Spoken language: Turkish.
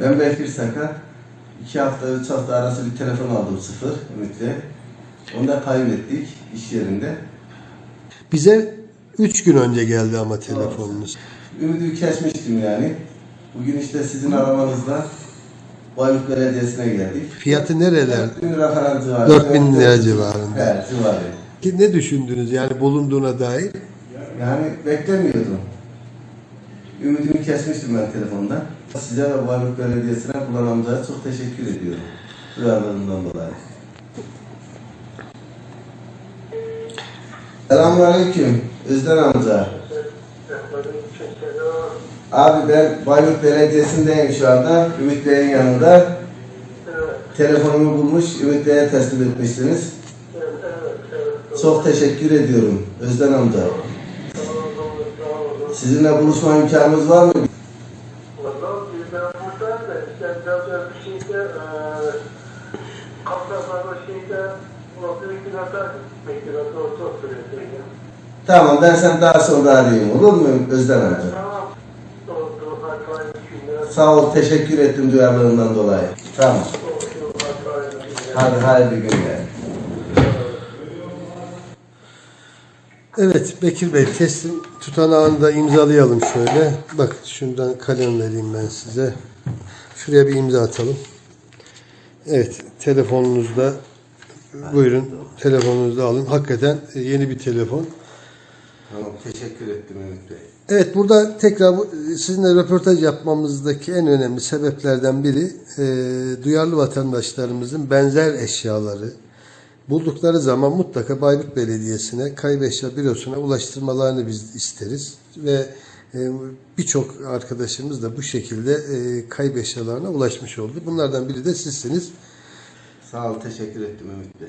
Ben Bekir Saka. İki hafta, üç hafta arası bir telefon aldım sıfır Ümit'le. Onu da kaybettik iş yerinde. Bize 3 gün önce geldi ama telefonunuz. Ümidi kesmiştim yani. Bugün işte sizin aramanızla Bayburt Belediyesi'ne geldik. Fiyatı nereler? 4000 lira falan civarı. 4000 lira civarında. Evet civarı. Ki Ne düşündünüz yani bulunduğuna dair? Yani beklemiyordum. Ümidimi kesmiştim ben telefonda. Size ve Bayburt Belediyesi'ne Kulan amcaya çok teşekkür ediyorum. Duyarlılığından dolayı. Selamünaleyküm. Özden amca. Abi ben Bayburt Belediyesi'ndeyim şu anda. Ümit Bey'in yanında. Telefonumu bulmuş, Ümit Bey'e teslim etmişsiniz. Çok teşekkür ediyorum Özden amca. Sizinle buluşma imkanımız var mı? Tamam ben seni daha sonra arayayım olur mu Özden amca? Sağ ol teşekkür ettim duyarlılığından dolayı. Tamam. Hadi hayırlı günler. Evet Bekir Bey teslim tutanağını da imzalayalım şöyle. Bak şundan kalem vereyim ben size. Şuraya bir imza atalım. Evet telefonunuzda buyurun telefonunuzu alın. Hakikaten yeni bir telefon. Tamam teşekkür ettim Ümit Bey. Evet burada tekrar sizinle röportaj yapmamızdaki en önemli sebeplerden biri e, duyarlı vatandaşlarımızın benzer eşyaları buldukları zaman mutlaka Bayburt Belediyesi'ne kayıp eşya bürosuna ulaştırmalarını biz isteriz ve e, birçok arkadaşımız da bu şekilde e, kayıp eşyalarına ulaşmış oldu. Bunlardan biri de sizsiniz. Sağ ol teşekkür ettim Ümit Bey.